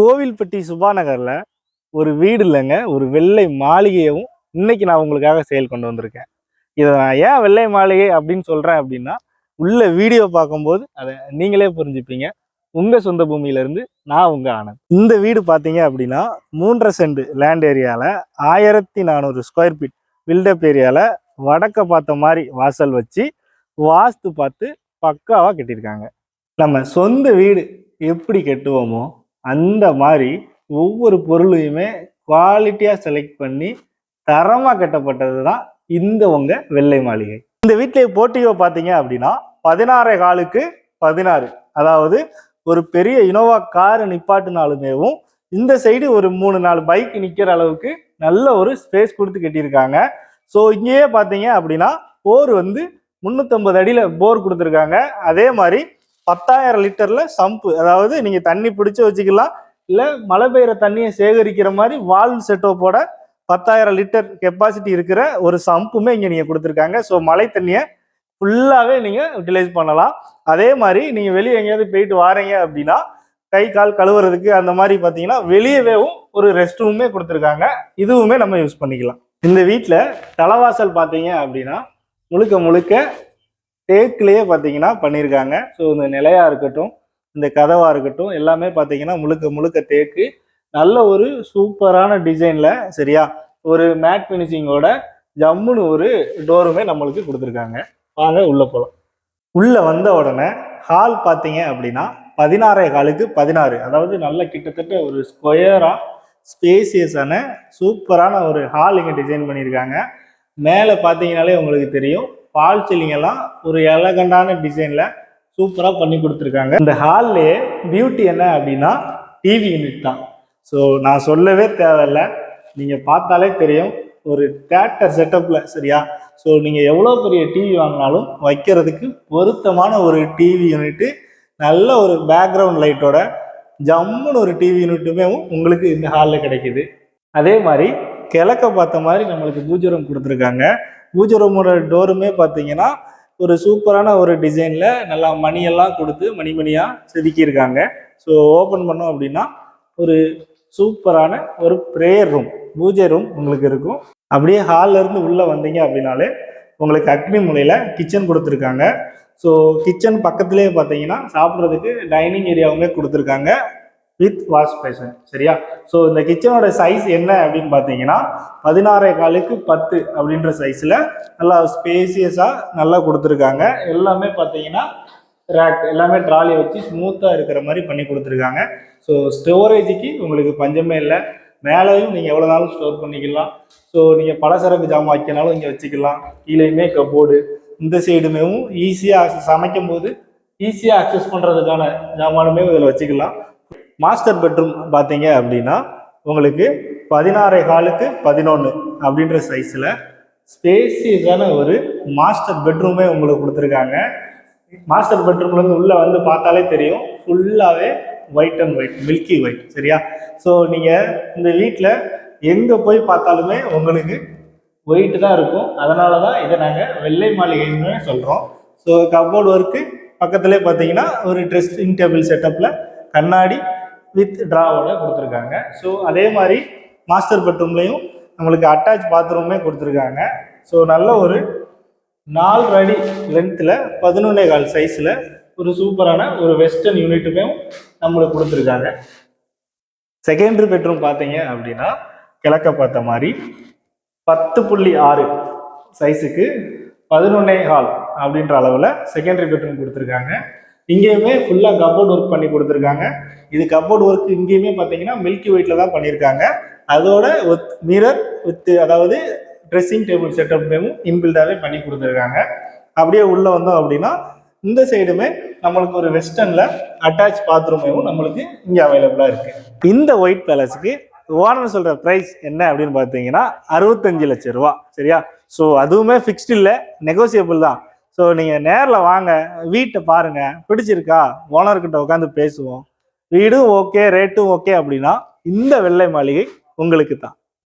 கோவில்பட்டி சுபா ஒரு வீடு இல்லைங்க. ஒரு வெள்ளை மாளிகையவும் இன்னைக்கு நான் உங்களுக்காக செயல் கொண்டு வந்திருக்கேன். இதை நான் ஏன் வெள்ளை மாளிகை அப்படின்னு சொல்கிறேன் அப்படின்னா உள்ள வீடியோ பார்க்கும்போது அதை நீங்களே புரிஞ்சுப்பீங்க. உங்கள் சொந்த பூமியிலேருந்து நான் உங்கள் ஆனந்த். இந்த வீடு பார்த்தீங்க அப்படின்னா மூன்றரை சென்ட் லேண்ட் ஏரியாவில் ஆயிரத்தி நானூறு ஸ்கொயர் ஃபீட் பில்டப் ஏரியாவில் வடக்க பார்த்த மாதிரி வாசல் வச்சு வாஸ்து பார்த்து பக்காவாக கட்டியிருக்காங்க. நம்ம சொந்த வீடு எப்படி கட்டுவோமோ அந்த மாதிரி ஒவ்வொரு பொருளையுமே குவாலிட்டியாக செலக்ட் பண்ணி தரமாக கட்டப்பட்டது தான் இந்த உங்கள் வெள்ளை மாளிகை. இந்த வீட்டிலே போட்டியோ பார்த்தீங்க அப்படின்னா பதினாறே காலுக்கு பதினாறு. அதாவது ஒரு பெரிய இனோவா கார் நிப்பாட்டினாலுமேவும் இந்த சைடு ஒரு மூணு நாலு பைக் நிற்கிற அளவுக்கு நல்ல ஒரு ஸ்பேஸ் கொடுத்து கட்டியிருக்காங்க. ஸோ இங்கேயே பார்த்தீங்க அப்படின்னா போர் வந்து முந்நூற்றம்பது அடியில் போர் கொடுத்துருக்காங்க. அதே மாதிரி பத்தாயிரம் லிட்டர்ல சம்பு. அதாவது நீங்க தண்ணி பிடிச்சு வச்சுக்கலாம். இல்ல மழை பெய்யுற தண்ணியை சேகரிக்கிற மாதிரி வால்வ் செட்டோப்போட பத்தாயிரம் லிட்டர் கெப்பாசிட்டி இருக்கிற ஒரு சம்புமே இங்க நீங்க கொடுத்துருக்காங்க. ஸோ மழை தண்ணியை ஃபுல்லாவே நீங்க யூட்டிலைஸ் பண்ணலாம். அதே மாதிரி நீங்க வெளியே எங்கேயாவது போயிட்டு வாரீங்க அப்படின்னா கை கால் கழுவுறதுக்கு அந்த மாதிரி பார்த்தீங்கன்னா வெளியவேவும் ஒரு ரெஸ்ட் ரூமே கொடுத்துருக்காங்க. இதுவுமே நம்ம யூஸ் பண்ணிக்கலாம். இந்த வீட்டில் தலைவாசல் பார்த்தீங்க அப்படின்னா முழுக்க முழுக்க தேக்குலேயே பார்த்தீங்கன்னா பண்ணியிருக்காங்க. ஸோ இந்த நிலையா இருக்கட்டும் இந்த கதவாக இருக்கட்டும் எல்லாமே பார்த்தீங்கன்னா முழுக்க முழுக்க தேக்கு. நல்ல ஒரு சூப்பரான டிசைனில் சரியா? ஒரு மேட் ஃபினிஷிங்கோட ஜம்முன்னு ஒரு டோருமே நம்மளுக்கு கொடுத்துருக்காங்க. வாங்க உள்ளே போகலாம் உள்ளே வந்த உடனே ஹால் பார்த்தீங்க அப்படின்னா பதினாறே காலுக்கு பதினாறு. அதாவது நல்ல கிட்டத்தட்ட ஒரு ஸ்கொயராக ஸ்பேசியஸான சூப்பரான ஒரு ஹால் இங்கே டிசைன் பண்ணியிருக்காங்க. மேலே பார்த்தீங்கனாலே உங்களுக்கு தெரியும். ஃபால் சீலிங் எல்லாம் ஒரு எலகண்டான டிசைனில் சூப்பராக பண்ணி கொடுத்துருக்காங்க. இந்த ஹால்லே பியூட்டி என்ன அப்படின்னா டிவி யூனிட் தான். ஸோ நான் சொல்லவே தேவையில்லை. நீங்கள் பார்த்தாலே தெரியும். ஒரு தேட்டர் செட்டப்பில் சரியா? ஸோ நீங்கள் எவ்வளோ பெரிய டிவி வாங்கினாலும் வைக்கிறதுக்கு பொருத்தமான ஒரு டிவி யூனிட்டு நல்ல ஒரு பேக்ரவுண்ட் லைட்டோட ஜம்முன்னு ஒரு டிவி யூனிட்டுமே உங்களுக்கு இந்த ஹாலில் கிடைக்குது. அதே மாதிரி கிழக்க பார்த்த மாதிரி நம்மளுக்கு பூஜை ரூம் கொடுத்துருக்காங்க. பூஜை ரூமோட டோருமே பார்த்தீங்கன்னா ஒரு சூப்பரான ஒரு டிசைனில் நல்லா மணியெல்லாம் கொடுத்து மணி மணியாக செதுக்கியிருக்காங்க. ஸோ ஓப்பன் பண்ணோம் அப்படின்னா ஒரு சூப்பரான ஒரு ப்ரேயர் ரூம் பூஜை ரூம் உங்களுக்கு இருக்கும். அப்படியே ஹால்லேருந்து உள்ளே வந்தீங்க அப்படின்னாலே உங்களுக்கு அக்னி முறையில் கிச்சன் கொடுத்துருக்காங்க. ஸோ கிச்சன் பக்கத்துலேயே பார்த்தீங்கன்னா சாப்பிட்றதுக்கு டைனிங் ஏரியாவுமே கொடுத்துருக்காங்க. வித் வாஷ் பேஷன் சரியா? ஸோ இந்த கிச்சனோட சைஸ் என்ன அப்படின்னு பார்த்தீங்கன்னா பதினாறே காலுக்கு பத்து அப்படின்ற சைஸில் நல்லா ஸ்பேசியஸாக நல்லா கொடுத்துருக்காங்க. எல்லாமே பார்த்தீங்கன்னா ரேக் எல்லாமே ட்ராலி வச்சு ஸ்மூத்தாக இருக்கிற மாதிரி பண்ணி கொடுத்துருக்காங்க. ஸோ ஸ்டோரேஜுக்கு உங்களுக்கு பஞ்சமே இல்லை. மேலேயும் நீங்கள் எவ்வளோ நாளும் ஸ்டோர் பண்ணிக்கலாம். ஸோ நீங்கள் பலசரக்கு ஜாமான் வைக்கனாலும் இங்கே வச்சுக்கலாம். கீழேயுமே கப்போர்டு இந்த சைடுமேவும் ஈஸியாக சமைக்கும் போது ஈஸியாக அக்சஸ் பண்ணுறதுக்கான ஜாமானுமே இதில் வச்சுக்கலாம். மாஸ்டர் பெட்ரூம் பார்த்தீங்க அப்படின்னா உங்களுக்கு பதினாறே காலுக்கு பதினொன்று அப்படின்ற சைஸில் ஸ்பேசியஸான ஒரு மாஸ்டர் பெட்ரூமே உங்களுக்கு கொடுத்துருக்காங்க. மாஸ்டர் பெட்ரூம்லேருந்து உள்ளே வந்து பார்த்தாலே தெரியும். ஃபுல்லாகவே white and white milky white சரியா? ஸோ நீங்கள் இந்த வீட்டில் எங்கே போய் பார்த்தாலுமே உங்களுக்கு ஒயிட் தான் இருக்கும். அதனால தான் இதை நாங்கள் வெள்ளை மாளிகைன்னு சொல்கிறோம் ஸோ கப்போர்டு ஒர்க்கு பக்கத்துலேயே பார்த்தீங்கன்னா ஒரு ட்ரெஸ்ஸிங் டேபிள் செட்டப்பில் கண்ணாடி வித் ட்ராவோட கொடுத்துருக்காங்க. ஸோ அதே மாதிரி மாஸ்டர் பெட்ரூம்லேயும் நம்மளுக்கு அட்டாச் பாத்ரூமே கொடுத்துருக்காங்க. ஸோ நல்ல ஒரு நாலு அடி லென்த்தில் பதினொன்னே கால் சைஸில் ஒரு சூப்பரான ஒரு வெஸ்டர்ன் யூனிட்டுமே நம்மளுக்கு கொடுத்துருக்காங்க. செகண்டரி பெட்ரூம் பார்த்தீங்க அப்படின்னா கிழக்க பார்த்த மாதிரி பத்து புள்ளி ஆறு சைஸுக்கு பதினொன்னே ஹால் அப்படின்ற அளவில் செகண்டரி பெட்ரூம் கொடுத்துருக்காங்க. இங்கேயுமே ஃபுல்லாக கப்போர்ட் ஒர்க் பண்ணி கொடுத்துருக்காங்க. இது கப்போர்ட் ஒர்க் இங்கேயுமே பார்த்தீங்கன்னா மில்கி ஒயிட்டில் தான் பண்ணியிருக்காங்க. அதோட வித் மிரர் வித் அதாவது ட்ரெஸ்ஸிங் டேபிள் செட்டப்பும் இன்பில்டாகவே பண்ணி கொடுத்துருக்காங்க. அப்படியே உள்ளே வந்தோம் அப்படின்னா இந்த சைடுமே நம்மளுக்கு ஒரு வெஸ்டர்னில் அட்டாச் பாத்ரூமையும் நம்மளுக்கு இங்கே அவைலபிளாக இருக்குது இந்த ஒயிட் பேலஸுக்கு ஓனர் சொல்கிற ப்ரைஸ் என்ன அப்படின்னு பார்த்தீங்கன்னா அறுபத்தஞ்சு லட்சம் ரூபா. சரியா? ஸோ அதுவுமே ஃபிக்ஸ்டு இல்லை நெகோசியபிள் தான். ஸோ நீங்கள் நேரில் வாங்க. வீட்டை பாருங்கள் பிடிச்சிருக்கா? ஓனர்கிட்ட உட்காந்து பேசுவோம். வீடும் ஓகே ரேட்டும் ஓகே அப்படின்னா இந்த வெள்ளை மாளிகை உங்களுக்கு தான்